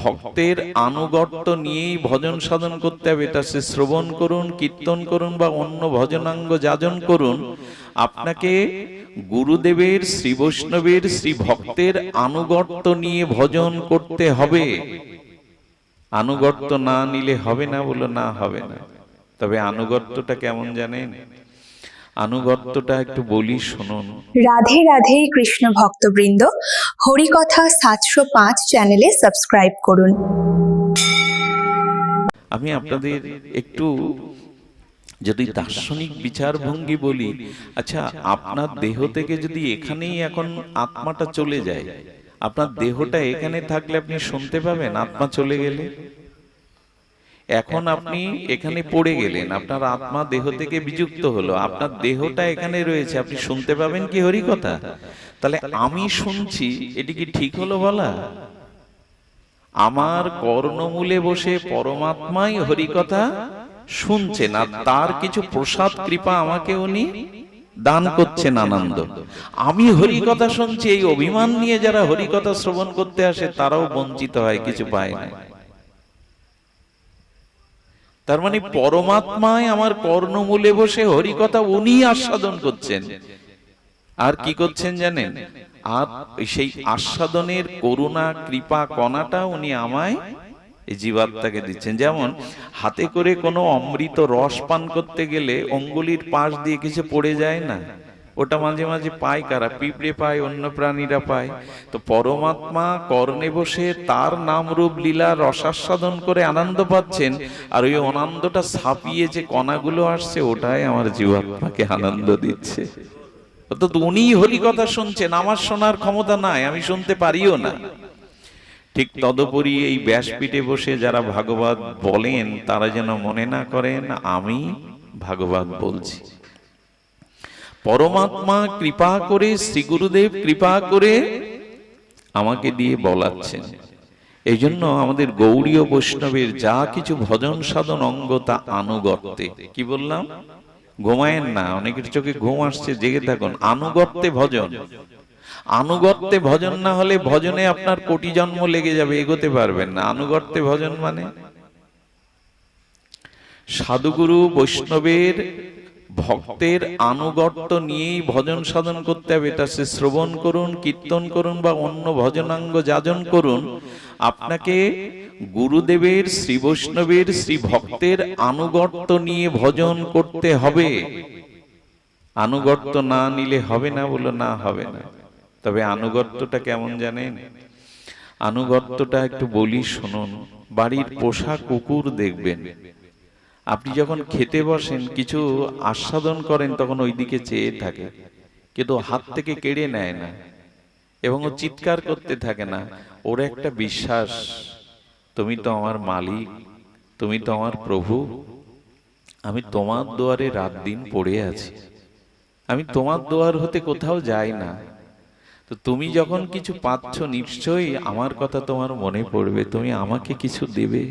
ভক্তের আনুগত্য নিয়েই ভজন সাধন করতে হবে তা সে শ্রবণ করুন, কীর্তন করুন বা অন্য ভজনাঙ্গ যাজন করুন, আপনাকে গুরুদেবের, শ্রী বৈষ্ণবের, শ্রী ভক্তের আনুগত্য নিয়ে ভজন করতে হবে। আনুগত্য না নিলে হবে না বলো না হবে না। তবে আনুগত্যটা কেমন জানেন? আনুগত্যটা একটু বলি শুনুন। রাধে রাধে কৃষ্ণ ভক্তবৃন্দ হরিকথা সাতশো পাঁচ চ্যানেলে সাবস্ক্রাইব করুন। আমি আপনাদের একটু যদি দার্শনিক বিচারভঙ্গি বলি আচ্ছা আপনার দেহ থেকে যদি এখানেই এখন আত্মাটা চলে যায় আপনার দেহটা এখানে থাকলে আপনি শুনতে পাবেন আত্মা চলে গেলে? এখন আপনি এখানে পড়ে গেলেন, আপনার আত্মা দেহ থেকে বিযুক্ত হলো, আপনার দেহটা এখানে রয়েছে, আপনি শুনতে পাবেন কি হরি কথা তাহলে আমি শুনছি, এটি কি ঠিক হলো বলা? আমার কর্ণমূলে বসে পরমাত্মাই হরিকথা শুনছেন, আর তার কিছু প্রসাদ কৃপা আমাকে উনি দান করছেন আনন্দ। আমি হরিকথা শুনছি, এই অভিমান নিয়ে যারা হরিকথা শ্রবণ করতে আসে, তারাও বঞ্চিত হয়, কিছু পায় না। তার মানে পরমাত্মায় আমার কর্ণমূলে বসে হরিকথা উনি আস্বাদন করছেন। আর কি করছেন জানেন? আর সেই আস্বাদনের করুণা, কৃপা, কণাটা উনি আমায় জীবাত্মাকে দিচ্ছেন। যেমন হাতে করে কোনো অমৃত রস পান করতে গেলে অঙ্গুলির পাশ দিয়ে কিছু পড়ে যায় না? ওটা মাঝে মাঝে পায় কারা? পিঁপড়ে পায়, অন্য প্রাণীরা পায়। তো পরমাত্মা কর্ণে বসে তার নাম রূপ লীলা রসাস্বাদন করে আনন্দ পাচ্ছেন, আর ওই আনন্দটা ছাপিয়ে যে কণাগুলো আসছে, ওটাই আমার জীবাত্মাকে আনন্দ দিচ্ছে। অর্থাৎ উনি হরি কথা শুনছেন, আমার শোনার ক্ষমতা নাই, আমি শুনতে পারিও না। ঠিক তদুপরি এই ব্যাসপীঠে বসে যারা ভাগবত বলেন, তারা যেন মনে না করেন, আমি ভাগবত বলছি। পরমাত্মা কৃপা করে শ্রী গুরুদেব কৃপা করে আমাকে দিয়ে বলাচ্ছেন। এই জন্য আমাদের গৌরীয় বৈষ্ণবের যা কিছু ভজন সাধন অঙ্গ তা আনুগত্যে। কি বললাম? ঘুমায়েন না, অনেকের চোখে ঘুম আসছে, জেগে থাকুন। আনুগত্যে ভজন। আনুগত্যে ভজন না হলে ভজনে আপনার কোটি জন্ম লেগে যাবে, এগোতে পারবেন না। আনুগত্যে ভজন মানে? সাধুগুরু বৈষ্ণবের ভক্তের আনুগত্য নিয়েই ভজন সাধন করতে হবে। তা সে শ্রবণ করুন, কীর্তন করুন বা অন্য ভজনাঙ্গ যাজন করুন। আপনাকে গুরুদেবের, শ্রী বৈষ্ণবের, শ্রী ভক্তের আনুগত্য নিয়ে ভজন করতে হবে। আনুগত্য না নিলে হবে না বলো না হবে না। তবে আনুগত্যটা কেমন জানেন? আনুগত্যটা একটু বলি শুনুন। বাড়ির পোষা কুকুর দেখবেন। আপনি যখন খেতে বসেন, কিছু আস্বাদন করেন, তখন ওইদিকে চেয়ে থাকে, কিন্তু হাত থেকে কেড়ে নেয় না এবং ও চিৎকার করতে থাকে না, ওর একটা বিশ্বাস, তুমি তো আমার মালিক, তুমি তো আমার প্রভু, আমি তোমার দুয়ারে রাত দিন পড়ে আছি, আমি তোমার দুয়ার হতে কোথাও যাই না, তো তুমি যখন কিছু পাচ্ছ নিশ্চয়ই আমার কথা তোমার মনে পড়বে, তুমি আমাকে কিছু দেবে।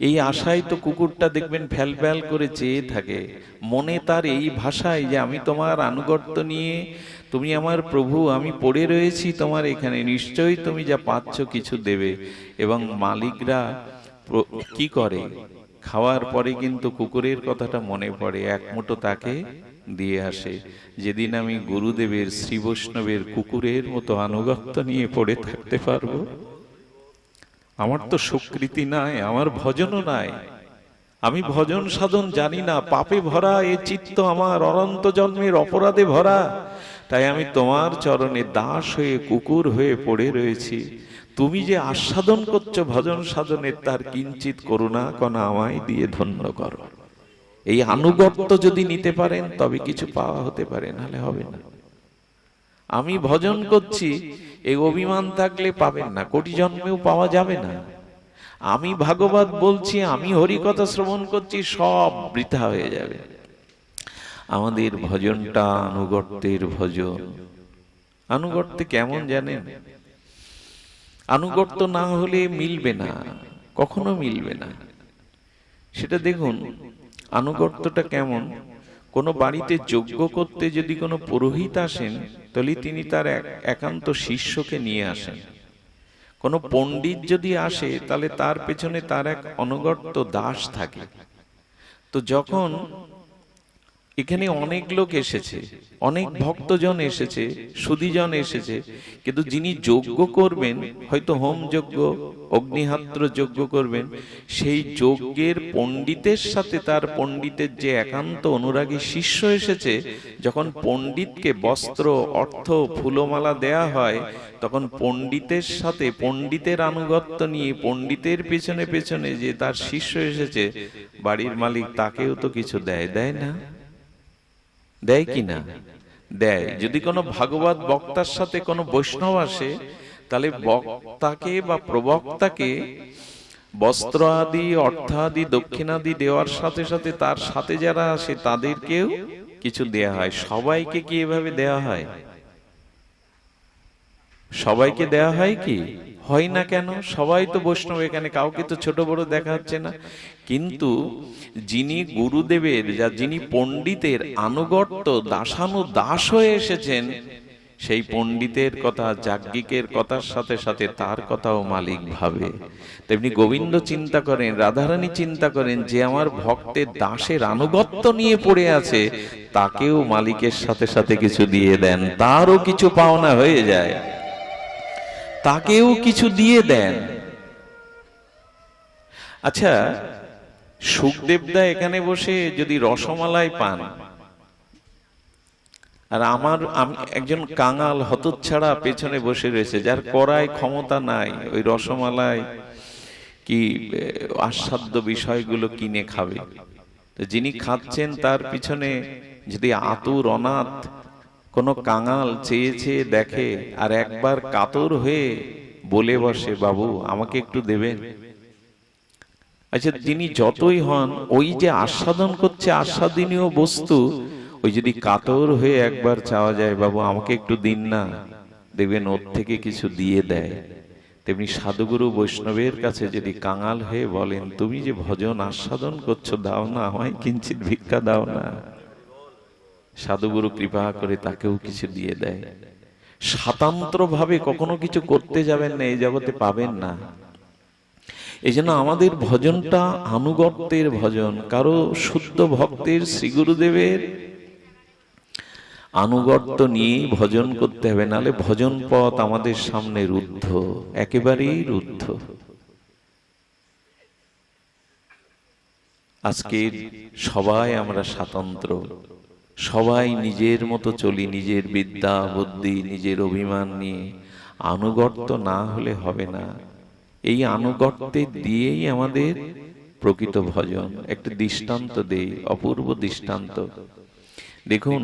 এই আশায় তো কুকুরটা দেখবেন ফ্যাল ফ্যাল করে চেয়ে থাকে। মনে তার এই ভাষায় যে, আমি তোমার আনুগত্য নিয়ে, তুমি আমার প্রভু, আমি পড়ে রয়েছি তোমার এখানে, নিশ্চয়ই তুমি যা পাচ্ছ কিছু দেবে। এবং মালিকরা কি করে? খাওয়ার পরে কিন্তু কুকুরের কথাটা মনে পড়ে, এক মুঠো তাকে দিয়ে আসে। যেদিন আমি গুরুদেবের শ্রী বৈষ্ণবের কুকুরের মতো আনুগত্য নিয়ে পড়ে থাকতে পারব আমার তো সুকৃতি নাই আমার ভজনও নাই। আমি ভজন সাধন জানি না পাপে ভরা এ চিত্ত আমার অনন্ত জন্মের অপরাধে ভরা। তাই আমি তোমার চরণে দাস হয়ে কুকুর হয়ে পড়ে রয়েছি। তুমি যে আস্বাদন করছ ভজন সাধনের তার কিঞ্চিত করুণা কণা আমায় দিয়ে ধন্য করো। এই আনুগত্য যদি নিতে পারেন তবে কিছু পাওয়া হতে পারে নাহলে হবে না। আমি ভজন করছি এই অভিমান থাকলে পাবেন না কোটি জন্মেও পাওয়া যাবে না। আমি ভাগবত বলছি আমি হরিকথা শ্রবণ করছি সব বৃথা হয়ে যাবে। আমাদের ভজনটা আনুগত্যের ভজন। আনুগত্য কেমন জানেন? আনুগত্য না হলে মিলবে না কখনো মিলবে না। সেটা দেখুন আনুগত্যটা কেমন? কোনো বাড়িতে যজ্ঞ করতে যদি কোনো পুরোহিত আসেন তাহলে তিনি তার এক- একান্ত শিষ্যকে নিয়ে আসেন। কোনো পণ্ডিত যদি আসে, তাহলে তার পেছনে তার এক অনগর্ত দাস থাকে। তো যখন এখানে অনেক লোক এসেছে অনেক ভক্তজন এসেছে সুদীজন এসেছে কিন্তু যিনি যজ্ঞ করবেন হয়তো হোম যজ্ঞ অগ্নিহাত্র যজ্ঞ করবেন সেই যজ্ঞের পণ্ডিতের সাথে তার পণ্ডিতের যে একান্ত অনুরাগী শিষ্য এসেছে যখন পণ্ডিতকে বস্ত্র অর্থ ফুলমালা দেয়া হয় তখন পণ্ডিতের সাথে পণ্ডিতের আনুগত্য নিয়ে পণ্ডিতের পেছনে পেছনে যে তার শিষ্য এসেছে বাড়ির মালিক তাকেও তো কিছু দেয় দেয় না? দেয় কি না দেয়। যদি কোনো ভাগবত বক্তার সাথে কোনো বৈষ্ণব আসে তাহলে বক্তাকে বা প্রবক্তাকে বস্ত্র আদি অর্থ আদি দক্ষিণাদি দেওয়ার সাথে সাথে তার সাথে যারা আসে তাদেরকেও কিছু দেয়া হয়। সবাইকে কি এভাবে দেয়া হয়? সবাইকে দেয়া হয় কি? হয় না কেন? সবাই তো বৈষ্ণব এখানে কাউকে তো ছোট বড় দেখা যাচ্ছে না। কিন্তু যিনি গুরুদেবের যা যিনি পণ্ডিতের আনুগত্য দাসানু দাস হয়ে এসেছেন, সেই পণ্ডিতের কথা, যাজ্ঞিকের কথার সাথে সাথে তার কথাও মালিক ভাবে তেমনি গোবিন্দ চিন্তা করেন, রাধারানী চিন্তা করেন যে আমার ভক্তের দাসের আনুগত্য নিয়ে পড়ে আছে, তাকেও মালিকের সাথে সাথে কিছু দিয়ে দেন, তারও কিছু পাওনা হয়ে যায়। তাকেও কিছু দিয়ে দেন। আচ্ছা সুখদেবদা এখানে বসে যদি রসমালাই পান। আর আমার, আমি একজন কাঙাল হতচ্ছাড়া পেছনে বসে রয়েছে, যার করায় ক্ষমতা নাই। ওই রসমালাই কি আস্বাদ্য বিষয়গুলো কিনে খাবে। তো যিনি খাচ্ছেন তার পিছনে যদি আতুর অনাথ কোনো কাঙাল চেয়ে চেয়ে দেখে, আর একবার কাতর হয়ে বলে বসে, বাবু, আমাকে একটু দেবেন? আচ্ছা তিনি যতই হন ওই যে আস্বাদন করছে আস্বাদনীয় বস্তু ওই যদি কাতর হয়ে একবার চাওয়া যায় বাবু আমাকে একটু দিন না। দেখবেন ওর থেকে কিছু দিয়ে দেয় তেমনি সাধুগুরু বৈষ্ণবের কাছে যদি কাঙাল হয়ে বলেন তুমি যে ভজন আস্বাদন করছ দাও না আমায় কিঞ্চিত ভিক্ষা দাও না। সাধুগুরু কৃপা করে তাকেও কিছু দিয়ে দেয় স্বাতন্ত্র ভাবে কখনো কিছু করতে যাবেন না এই জগতে পাবেন না। এই জন্য আমাদের ভজনটা আনুগত্যের ভজন কারও শুদ্ধ ভক্তের শ্রী গুরুদেবের আনুগত্য নিয়েই ভজন করতে হবে নালে ভজন পথ আমাদের সামনে রুদ্ধ একেবারেই রুদ্ধ। আজকে সবাই আমরা স্বাতন্ত্র। সবাই নিজের মতো চলি নিজের বিদ্যা বুদ্ধি নিজের অভিমান নিয়ে। আনুগত্য না হলে হবে না। এই আনুগত্যে দিয়েই আমাদের প্রকৃত ভজন। একটা দৃষ্টান্ত দেই অপূর্ব দৃষ্টান্ত। দেখুন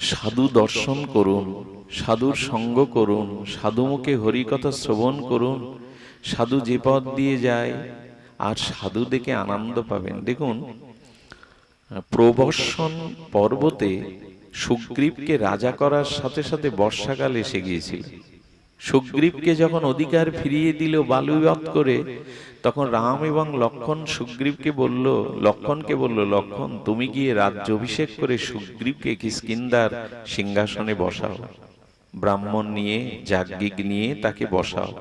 সাধু দর্শন করুন সাধুর সঙ্গ করুন সাধু মুখে হরিকথা শ্রবণ করুন সাধু যে পথ দিয়ে যায় আর সাধু দেখে আনন্দ পাবেন। দেখুন প্রবর্ষণ পর্বতে সুগ্রীবকে রাজা করার সাথে সাথে বর্ষাকাল এসে গিয়েছিল। সুগ্রীবকে যখন অধিকার ফিরিয়ে দিল বালুবধ করে তখন রাম এবং লক্ষণ সুগ্রীবকে বলল লক্ষণকে বলল লক্ষণ তুমি গিয়ে রাজ্য অভিষেক করে সুগ্রীবকে কিষ্কিন্দার সিংহাসনে বসাও। ব্রাহ্মণ নিয়ে যাজ্ঞিক নিয়ে তাকে বসাও।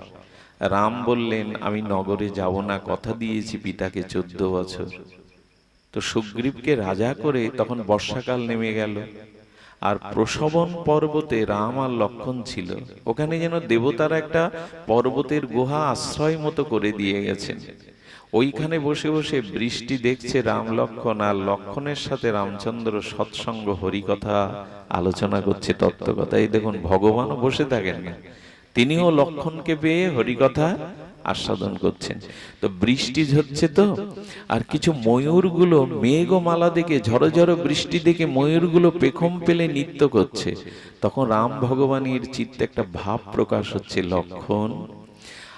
রাম বললেন আমি নগরে যাব না কথা দিয়েছি পিতাকে চোদ্দ বছর। তো সুগ্রীবকে রাজা করে তখন বর্ষাকাল নেমে গেল। আর প্রসবন পর্বতে রাম আর লক্ষণ ছিল। ওখানে যেন দেবতারা একটা পর্বতের গুহা আশ্রয় মতো করে দিয়ে গেছেন। ওইখানে বসে বসে বৃষ্টি দেখছে রাম লক্ষণ আর লক্ষণের সাথে রামচন্দ্র সৎসঙ্গ হরিকথা আলোচনা করছে, তত্ত্বকথা। এই দেখুন, ভগবানও বসে থাকেন। না তিনিও লক্ষণকে পেয়ে হরিকথা আস্বাদন করছেন। তো বৃষ্টি হচ্ছে তো? আর কিছু ময়ূরগুলো মেঘমালা দেখে, ঝড়ো ঝড়ো বৃষ্টি দেখে ময়ূরগুলো পেখম পেলে নৃত্য করছে। তখন রাম ভগবানের চিত্তে একটা ভাব প্রকাশ হচ্ছে, লক্ষণ।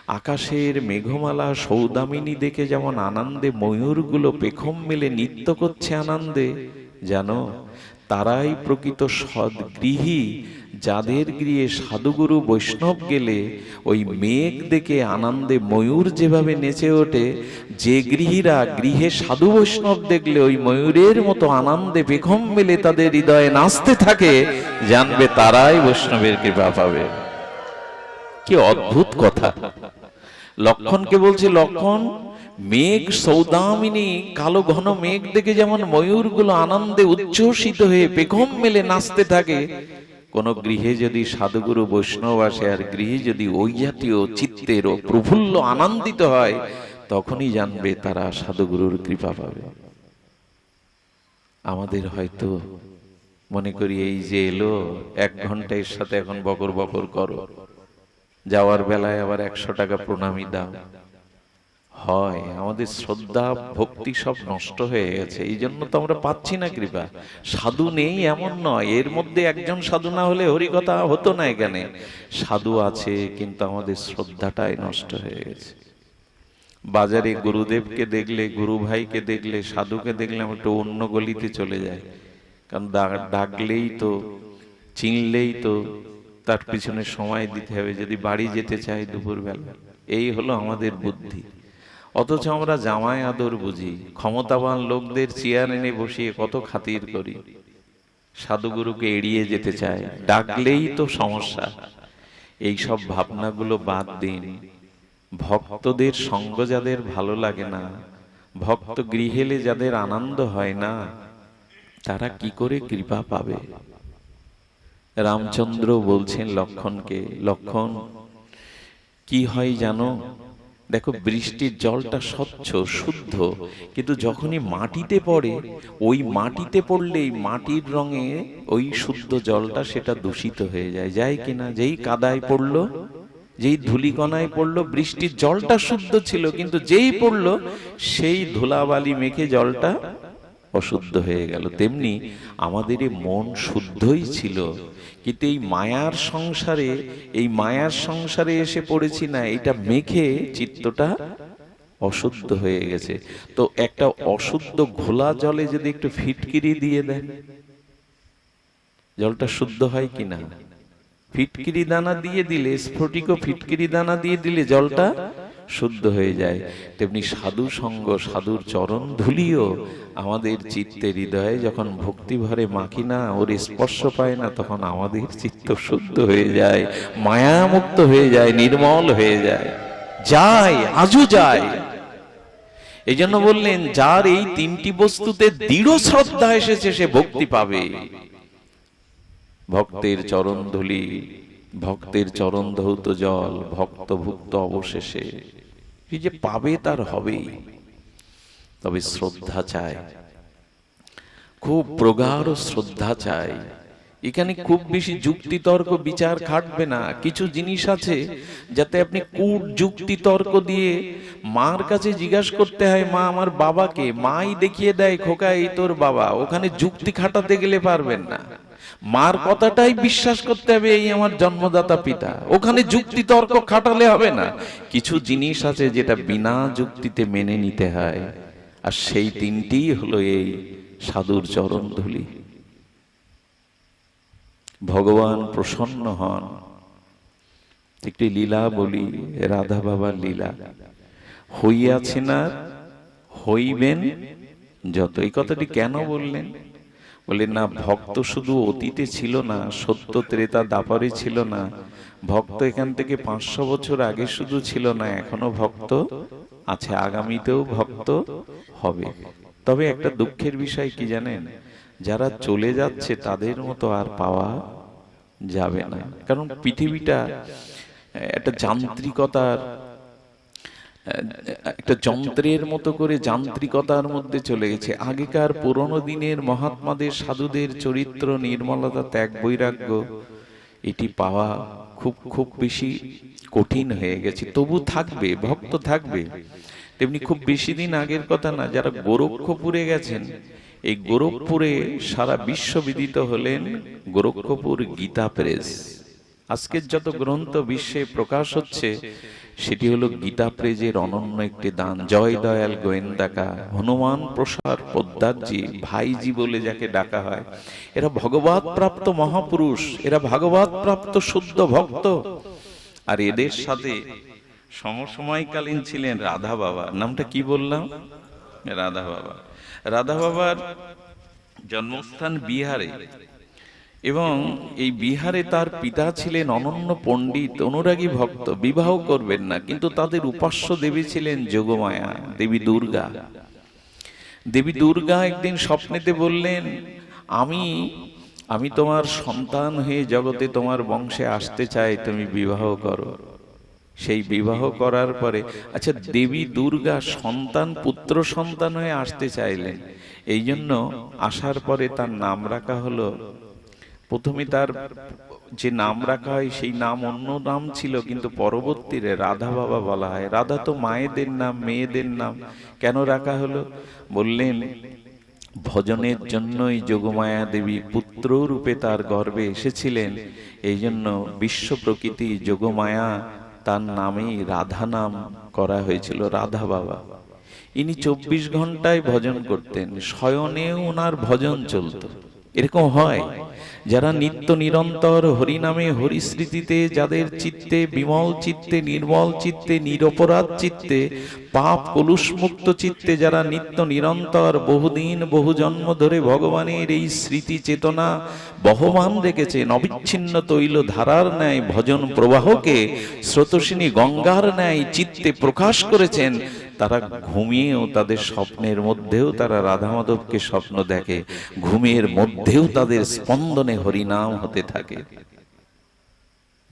আকাশের মেঘমালা সৌদামিনী দেখে যেমন আনন্দে ময়ূরগুলো পেখম মেলে নৃত্য করছে আনন্দে, জানো? তারাই প্রকৃত সদ্গৃহী যাদের গৃহে সাধুগুরু বৈষ্ণব গেলে ওই মেঘ দেখে আনন্দে ময়ূর যেভাবে নেচে ওঠে, যে গৃহীরা গৃহে সাধু বৈষ্ণব দেখলে ওই ময়ূরের মতো আনন্দে বেগম মেলে তাদের হৃদয়ে নাচতে থাকে, জানবে তারাই বৈষ্ণবের কৃপা পাবে। কি অদ্ভুত কথা। লক্ষণকে বলছে, লক্ষণ, মেঘ সৌদামিনী, কালো ঘন মেঘ দেখে যেমন ময়ূরগুলো আনন্দে উচ্ছ্বসিত হয়ে পেখম মেলে নাচতে থাকে কোন গৃহে যদি সাধুগুরু বৈষ্ণব আসে আর গৃহে যদি ওই জাতীয় চিত্তের ও প্রফুল্ল আনন্দিত হয়, তখনই জানবে তারা সাধুগুরুর কৃপা পাবে। আমাদের হয়তো মনে করি এই যে এলো, এক ঘণ্টা এর সাথে এখন বকর বকর করো। যাওয়ার বেলায় আবার একশো টাকা প্রণামী দাও। হয়, আমাদের শ্রদ্ধা, ভক্তি সব নষ্ট হয়ে গেছে, এই জন্য তো আমরা পাচ্ছি না কৃপা। সাধু নেই এমন নয়, এর মধ্যে একজন সাধু না হলে হরিকথা হতো না এখানে। সাধু আছে, কিন্তু আমাদের শ্রদ্ধাটাই নষ্ট হয়ে গেছে। বাজারে গুরুদেবকে দেখলে, গুরু ভাইকে দেখলে, সাধুকে দেখলে আমি একটু অন্য গলিতে চলে যাই। কারণ ডাকলেই তো, চিনলেই তো তার পিছনে সময় দিতে হবে, যদি বাড়ি যেতে চাই দুপুরবেলা। এই হলো আমাদের বুদ্ধি। অথচ আমরা জামাই আদর বুঝি, ক্ষমতাবান লোকদের চেয়ার এনে বসিয়ে কত খাতির করি। সাধুগুরুকে এড়িয়ে যেতে চায়, ডাকলেই তো সমস্যা। এই সব ভাবনাগুলো বাদ দিন। ভক্তদের সঙ্গ যাদের ভালো লাগে না, ভক্ত গৃহেলে যাদের আনন্দ হয় না, তারা কি করে কৃপা পাবে? রামচন্দ্র বলছেন লক্ষণকে, লক্ষণ, কি হয় জানো? দেখো বৃষ্টির জলটা স্বচ্ছ শুদ্ধ। কিন্তু যখনই মাটিতে পড়ে ওই মাটিতে পড়লেই মাটির রঙে ওই শুদ্ধ জলটা সেটা দূষিত হয়ে যায়। যায় কিনা যেই কাদায় পড়ল যেই ধুলিকণায় পড়ল বৃষ্টির জলটা শুদ্ধ ছিল কিন্তু যেই পড়ল সেই ধুলাবালি মেখে জলটা অশুদ্ধ হয়ে গেল। তেমনি আমাদের মন শুদ্ধই ছিল। কিন্তু এই মায়ার সংসারে, এই মায়ার সংসারে এসে পড়েছি না এটা মেখে চিত্তটা অশুদ্ধ হয়ে গেছে। তো একটা অশুদ্ধ ঘোলা জলে যদি একটু ফিটকিরি দিয়ে দেন, জলটা শুদ্ধ হয় কিনা ফিটকিরি দানা দিয়ে দিলে, স্ফটিক ফিটকিরি দানা দিয়ে দিলে জলটা শুদ্ধ হয়ে যায়। তেমনি সাধু সঙ্গ, সাধুর চরণ ধুলিও আমাদের চিত্তে হৃদয়ে যখন ভক্তি ভরে মাখি না, ওর স্পর্শ পায় না, তখন আমাদের চিত্ত শুদ্ধ হয়ে যায়, মায়ামুক্ত হয়ে যায়, নির্মল হয়ে যায়। যায়, আজও যায়। এই জন্য বললেন, যার এই তিনটি বস্তুতে দৃঢ় শ্রদ্ধা এসেছে, সে ভক্তি পাবে। ভক্তের চরণ ধুলি ভক্তের চরণ ধৌত জল ভক্ত ভুক্ত অবশেষে। এই যে পাবে তার হবেই। তবে শ্রদ্ধা চায় খুব প্রগাঢ় শ্রদ্ধা চাই। এখানে খুব বেশি যুক্তি তর্ক বিচার খাটবে না। কিছু জিনিস আছে যাতে আপনি কূট যুক্তি তর্ক দিয়ে মার কাছে জিজ্ঞাসা করতে হয়, মা, আমার বাবাকে? মাই দেখিয়ে দেয়, খোকা, এই তোর বাবা। ওখানে যুক্তি খাটাতে গেলে পারবেন না। মার কথাটাই বিশ্বাস করতে হবে, এই আমার জন্মদাতা পিতা। ওখানে যুক্তি তর্ক খাটালে হবে না। কিছু জিনিস আছে যেটা বিনা যুক্তিতে মেনে নিতে হয়। আর সেই তিনটি হলো এই সাধুর চরণ ধুলি। ভগবান প্রসন্ন হন। একটি লীলা বলি, রাধা বাবার লীলা। হইয়াছে না হইবেন যত এই কথাটি কেন বললেন? বললেন না, ভক্ত শুধু অতীতে ছিল না, সত্য ত্রেতা দাপারে ছিল না। ভক্ত এখান থেকে পাঁচশো বছর আগে শুধু ছিল না, এখনও ভক্ত আছে, আগামীতেও ভক্ত হবে। তবে একটা দুঃখের বিষয় কি জানেন? যারা চলে যাচ্ছে, তাদের মতো আর পাওয়া যাবে না। কারণ পৃথিবীটা একটা যান্ত্রিকতার একটা যন্ত্রের মতো করে যান্ত্রিকতার মধ্যে চলে গেছে। আগেকার পুরনো দিনের মহাত্মাদের, সাধুদের চরিত্র, নির্মলতা, ত্যাগ, বৈরাগ্য, এটি পাওয়া খুব খুব বেশি কঠিন হয়ে গেছে। তবু থাকবে, ভক্ত থাকবে। তেমনি খুব বেশি দিন আগের কথা না, যারা গোরক্ষপুরে গেছেন, এই গোরখপুরে সারা বিশ্ব বিদিত হলেন গোরক্ষপুর গীতা প্রেস। আজকের যত গ্রন্থ, বিশ্বে প্রকাশ হচ্ছে সেটি হলো গীতা প্রেজের অনন্য একটি দান। জয় দয়াল গোয়েন্দাকা, হনুমান প্রসার পোদ্দারজি, ভাইজি বলে যাকে ডাকা হয়। এরা ভগবত প্রাপ্ত মহাপুরুষ, এরা ভাগবত প্রাপ্ত শুদ্ধ ভক্ত। আর এদের সাথে সমসময়কালীন ছিলেন রাধা বাবা। নামটা কি বললাম? রাধা বাবা। রাধা বাবার জন্মস্থান বিহারে। এবং এই বিহারে তার পিতা ছিলেন অনন্য পণ্ডিত, অনুরাগী ভক্ত, বিবাহ করবেন না, কিন্তু তাদের উপাস্য দেবী ছিলেন যোগমায়া, দেবী দুর্গা। দেবী দুর্গা একদিন স্বপ্নেতে বললেন, আমি আমি তোমার সন্তান হয়ে জগতে তোমার বংশে আসতে চাই, তুমি বিবাহ করো। সেই বিবাহ করার পরে আচ্ছা দেবী দুর্গা সন্তান, পুত্র সন্তান হয়ে আসতে চাইলেন এই জন্য আসার পরে তার নাম রাখা হলো প্রথমে তার যে নাম রাখা হয় সেই নাম অন্য নাম ছিল, কিন্তু পরবর্তীতে রাধা বাবা বলা হয়। রাধা তো মায়েদের নাম, মেয়েদের নাম। কেন রাখা হলো? বললেন, ভজনের জন্যই যোগমায়া দেবী পুত্র রূপে তার গর্বে এসেছিলেন। এই জন্য বিশ্ব প্রকৃতি যোগমায়া, তার নামেই রাধা নাম করা হয়েছিল রাধা বাবা। ইনি চব্বিশ ঘন্টায় ভজন করতেন। শয়নেও ওনার ভজন চলতো। এরকম হয়, যারা নিত্য নিরন্তর হরিনামে হরিস্মৃতিতে, যাদের চিত্তে বিমল চিত্তে, নির্মল চিত্তে, নিরপরাধ চিত্তে, পাপ কলুষমুক্ত চিত্তে, যারা নিত্য নিরন্তর বহুদিন বহু জন্ম ধরে ভগবানের এই স্মৃতি চেতনা বহমান রেখেছেন অবিচ্ছিন্ন তৈল ধারার ন্যায় ভজন প্রবাহকে স্রোতসিনী গঙ্গার ন্যায় চিত্তে প্রকাশ করেছেন তারা ঘুমিয়েও তাদের স্বপ্নের মধ্যেও তারা রাধা মাধবকে স্বপ্ন দেখে। ঘুমের মধ্যেও তাদের স্পন্দনে হরিনাম হতে থাকে।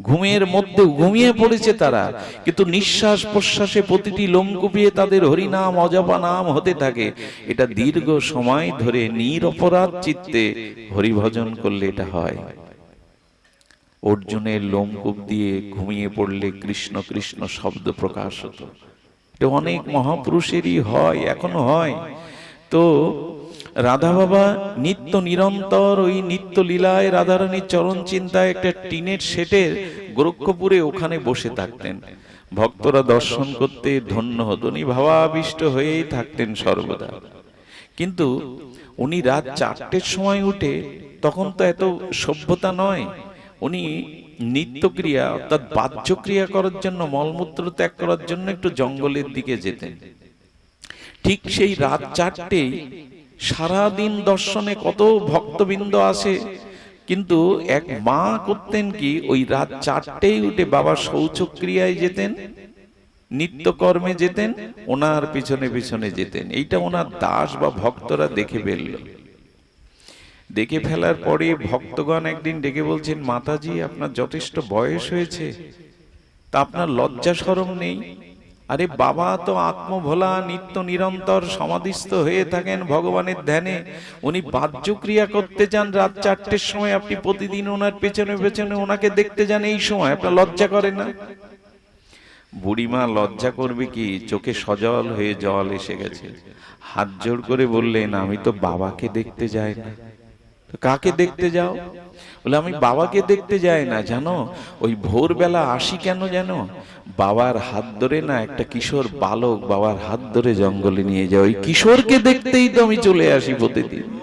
ঘুমের মধ্যেও ঘুমিয়ে পড়েছে তারা, কিন্তু নিঃশ্বাস প্রশ্বাসে প্রতিটি লোম কুপিয়ে তাদের হরিনাম, অজপা নাম হতে থাকে। এটা দীর্ঘ সময় ধরে নিরপরাধ চিত্তে হরিভজন করলে এটা হয়। অর্জুনের লোমকূপ দিয়ে ঘুমিয়ে পড়লে কৃষ্ণ কৃষ্ণ শব্দ প্রকাশ হতো। এটা অনেক মহাপুরুষেরই হয়, এখনও হয়। তো রাধা বাবা নিত্য নিরন্তর ওই নিত্য লীলায় রাধারানীর চরণ চিন্তায় একটা টিনের সেটের গোরক্ষপুরে ওখানে বসে থাকতেন। ভক্তরা দর্শন করতে ধন্য হতো উনি ভাবাবিষ্ট হয়েই থাকতেন সর্বদা। কিন্তু উনি রাত চারটের সময় উঠে, তখন তো এত সভ্যতা নয়, উনি নিত্যক্রিয়া, অর্থাৎ বাহ্যক্রিয়া করার জন্য, মলমূত্র ত্যাগ করার জন্য একটু জঙ্গলের দিকে যেতেন। ঠিক সেই রাত চারটেই সারাদিন দর্শনে কত ভক্তবৃন্দ আসে, কিন্তু এক মা করতেন কি, ওই রাত চারটেই উঠে বাবা শৌচক্রিয়ায় যেতেন, নিত্যকর্মে যেতেন, ওনার পিছনে পিছনে যেতেন। এইটা ওনার দাস বা ভক্তরা দেখে ফেলল দেখে ফেলার পরে ভক্তগণ একদিন ডেকে বলছেন মাতাজি আপনার যথেষ্ট বয়স হয়েছে। তা আপনার লজ্জা সরম নেই? আরে বাবা তো আত্মভোলা নিত্য নিরন্তর সমাধিস্থ হয়ে থাকেন ভগবানের ধ্যানে। উনি বাহ্যক্রিয়া করতে যান রাত চারটের সময়। আপনি প্রতিদিন ওনার পেছনে পেছনে ওনাকে দেখতে যান এই সময়। আপনার লজ্জা করে না? বুড়িমা লজ্জা করবে কি? চোখে সজল হয়ে জল এসে গেছে। হাত জোর করে বললেন আমি তো বাবাকে দেখতে যাই না কাকে দেখতে যাও? বলে আমি বাবাকে দেখতে যাই না জানো? ওই ভোরবেলা আসি কেন? জানো? বাবার হাত ধরে না একটা কিশোর বালক বাবার হাত ধরে জঙ্গলে নিয়ে যায়। ওই কিশোরকে দেখতেই তো আমি চলে আসি প্রতিদিন।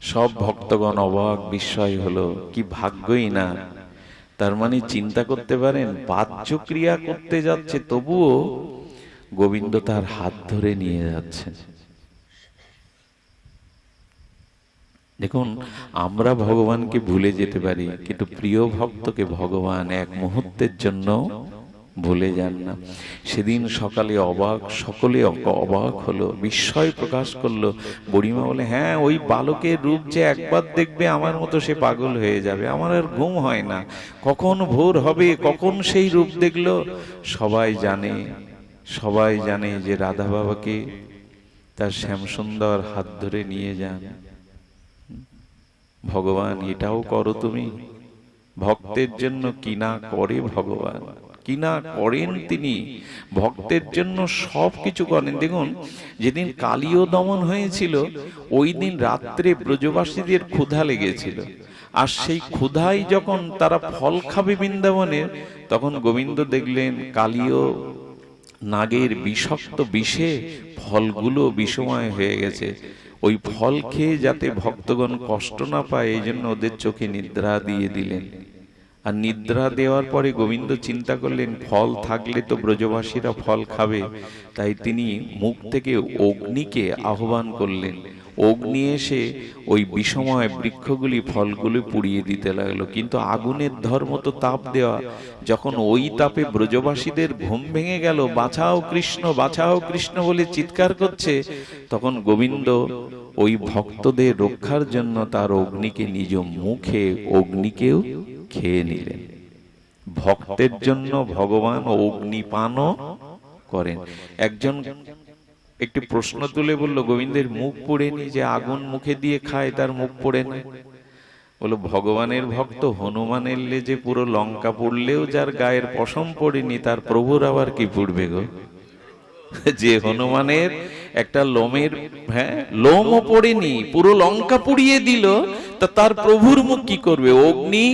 সব ভক্তগণ অবাক বিস্ময় হলো কি ভাগ্যই না। তার মানে চিন্তা করতে পারেন বাহ্যক্রিয়া করতে যাচ্ছে তবুও গোবিন্দ তার হাত ধরে নিয়ে যাচ্ছে। দেখুন, আমরা ভগবানকে ভুলে যেতে পারি, কিন্তু প্রিয় ভক্তকে ভগবান এক মুহূর্তের জন্য ভুলে যান না। সেদিন সকালে অবাক, সকলে অবাক হলো, বিস্ময় প্রকাশ করল। বুড়িমা বলে হ্যাঁ ওই বালকের রূপ যে একবার দেখবে, আমার মতো সে পাগল হয়ে যাবে। আমার আর ঘুম হয় না। কখন ভোর হবে, কখন সেই রূপ দেখল? সবাই জানে সবাই জানে যে রাধা বাবাকে তার শ্যামসুন্দর হাত ধরে নিয়ে যান। ভগবান, এটাও করো তুমি। ভক্তের জন্য কিনা করে ভগবান, কিনা করেন তিনি। ভক্তের জন্য সব কিছু করেন। দেখুন, যেদিন কালীয় দমন হয়েছিল, ওই দিন রাত্রে ব্রজবাসীদের ক্ষুধা লেগেছিল। আর সেই ক্ষুধাই যখন তারা ফল খাবে বৃন্দাবনের তখন গোবিন্দ দেখলেন কালীয় নাগের বিষাক্ত বিষে ফলগুলো বিষময় হয়ে গেছে। ওই ফল খেয়ে যাতে ভক্তগণ কষ্ট না পায় এই জন্য ওদের চোখে নিদ্রা দিয়ে দিলেন। আর নিদ্রা দেওয়ার পরে গোবিন্দ চিন্তা করলেন ফল থাকলে তো ব্রজবাসীরা ফল খাবে। তাই তিনি মুখ থেকে অগ্নিকে আহ্বান করলেন। অগ্নি এসে ওই বিষময় বৃক্ষগুলি, ফলগুলি পুড়িয়ে দিতে লাগল। কিন্তু আগুনের ধর্ম তো তাপ দেওয়া। যখন ওই তাপে ব্রজবাসীদের ঘুম ভেঙে গেল বাঁচাও কৃষ্ণ বাঁচাও কৃষ্ণ বলে চিৎকার করছে, তখন গোবিন্দ ওই ভক্তদের রক্ষার জন্য তার অগ্নিকে নিজ মুখে অগ্নিকেও খেয়ে নিলেন। ভক্তের জন্য ভগবান অগ্নি পানও করেন। একজন একটি প্রশ্ন তুলে বলল গোবিন্দের মুখ পড়েনি যে আগুন মুখে দিয়ে খায় তার মুখ পড়ে না বলো ভগবানের ভক্ত হনুমানের লেজে পুরো লঙ্কা পড়লেও যার গায়ের পশম পড়েনি তার প্রভুর আবার কি পড়বে গো? যে হনুমানের একটা লোমের হ্যাঁ লোমও পড়েনি পুরো লঙ্কা পুড়িয়ে দিল তা তার প্রভুর মুখ কি করবে? অগ্নি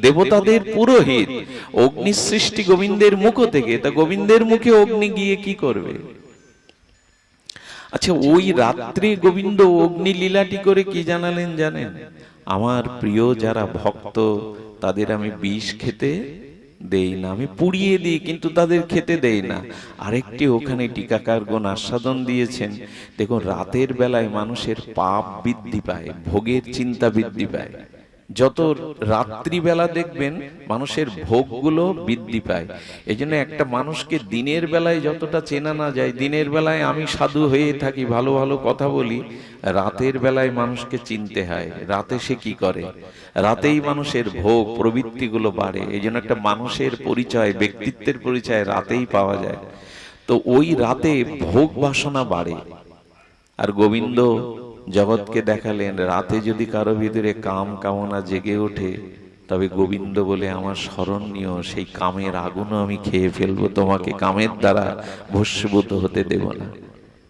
দেবতাদের পুরোহিত অগ্নি সৃষ্টি গোবিন্দের মুখ থেকে তা গোবিন্দের মুখে অগ্নি গিয়ে কি করবে? আচ্ছা ওই রাত্রে গোবিন্দ অগ্নি লীলাটি করে কি জানালেন জানেন? আমার প্রিয় যারা ভক্ত, তাদের আমি বিষ খেতে দেই না, আমি পুড়িয়ে দিই, কিন্তু তাদের খেতে দেই না। আরেকটি ওখানে টিকাকারগণ আস্বাদন দিয়েছেন। দেখুন, রাতের বেলায় মানুষের পাপ বৃদ্ধি পায়, ভোগের চিন্তা বৃদ্ধি পায়। যত রাত্রিবেলা দেখবেন, মানুষের ভোগগুলো বৃদ্ধি পায়। এই জন্য একটা মানুষকে দিনের বেলায় যতটা চেনা না যায়, দিনের বেলায় আমি সাধু হয়ে থাকি, ভালো ভালো কথা বলি, রাতের বেলায় মানুষকে চিনতে হয়, রাতে সে কি করে? রাতেই মানুষের ভোগ প্রবৃত্তিগুলো বাড়ে। এই জন্য একটা মানুষের পরিচয়, ব্যক্তিত্বের পরিচয় রাতেই পাওয়া যায়। তো ওই রাতে ভোগ বাসনা বাড়ে। আর গোবিন্দ জগৎকে দেখালেন, রাতে যদি কারও ভিতরে কাম কামনা জেগে ওঠে, তবে গোবিন্দ বলে, আমার স্মরণীয় সেই কামের আগুনও আমি খেয়ে ফেলব, তোমাকে কামের দ্বারা ভস্মীভূত হতে দেব না।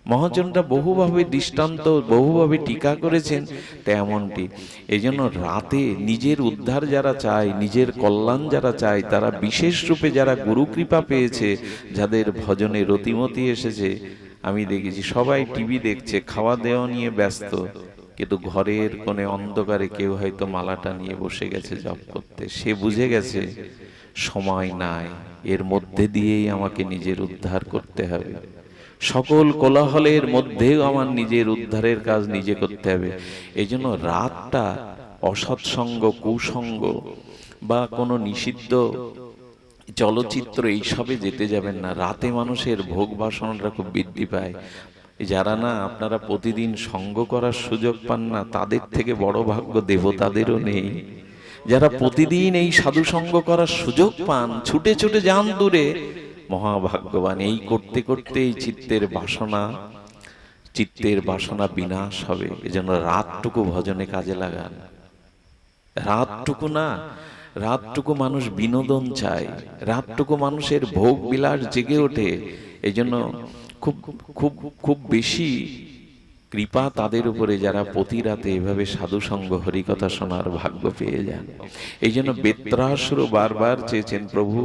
মহাজনটা বহুভাবে দৃষ্টান্ত, বহুভাবে টিকা করেছেন তেমনটি। এই জন্য রাতে নিজের উদ্ধার যারা চায়, নিজের কল্যাণ যারা চায়, তারা বিশেষ রূপে যারা গুরু কৃপা পেয়েছে, যাদের ভজনে রতিমতি এসেছে আমি দেখেছি সবাই টিভি দেখছে, খাওয়া দেওয়া নিয়ে ব্যস্ত। কিন্তু ঘরের কোণে অন্ধকারে কেউ হয়তো মালাটা নিয়ে বসে গেছে জপ করতে। সে বুঝে গেছে, সময় নাই, এর মধ্যে দিয়েই আমাকে নিজের উদ্ধার করতে হবে। সকল কোলাহলের মধ্যেও আমার নিজের উদ্ধারের কাজ নিজে করতে হবে। এই জন্য রাতটা অসৎসঙ্গ, কুসঙ্গ বা কোনো নিষিদ্ধ চলচ্চিত্র এইসবে যেতে যাবেন না। রাতে মানুষের ভোগ বাসনাটা খুব বৃদ্ধি পায়। যারা না, আপনারা প্রতিদিন সঙ্গ করার সুযোগ পান না, তাদের থেকে বড় ভাগ্য দেবতাদেরও নেই। যারা প্রতিদিন এই সাধু সঙ্গ করার সুযোগ পান, ছুটে ছুটে যান দূরে, মহাভাগ্যবান, এই করতে করতে এই চিত্তের বাসনা চিত্তের বাসনা বিনাশ হবে। এজন্য রাতটুকু ভজনে কাজে লাগান। রাতটুকু না রাতটুকু মানুষ বিনোদন চায়, রাতটুকু মানুষের ভোগ বিলাস জেগে ওঠে এই জন্য খুব খুব খুব বেশি কৃপা তাদের উপরে যারা প্রতি রাতে এভাবে সাধু সঙ্গ, হরিকথা শোনার ভাগ্য পেয়ে যান। এই জন্য বেত্রাসুর বারবার চেয়েছেন, প্রভু,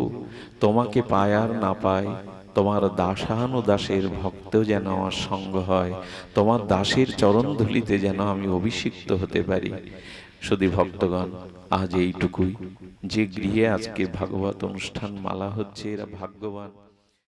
তোমাকে পায় আর না পায়, তোমার দাসানু দাসের ভক্ত যেন আমার সঙ্গ হয়, তোমার দাসের চরণ ধুলিতে যেন আমি অভিষিক্ত হতে পারি। শুধু ভক্তগণ আজ এইটুকুই। যে গৃহে আজকে ভাগবত অনুষ্ঠান মালা হচ্ছে এরা ভাগ্যবান।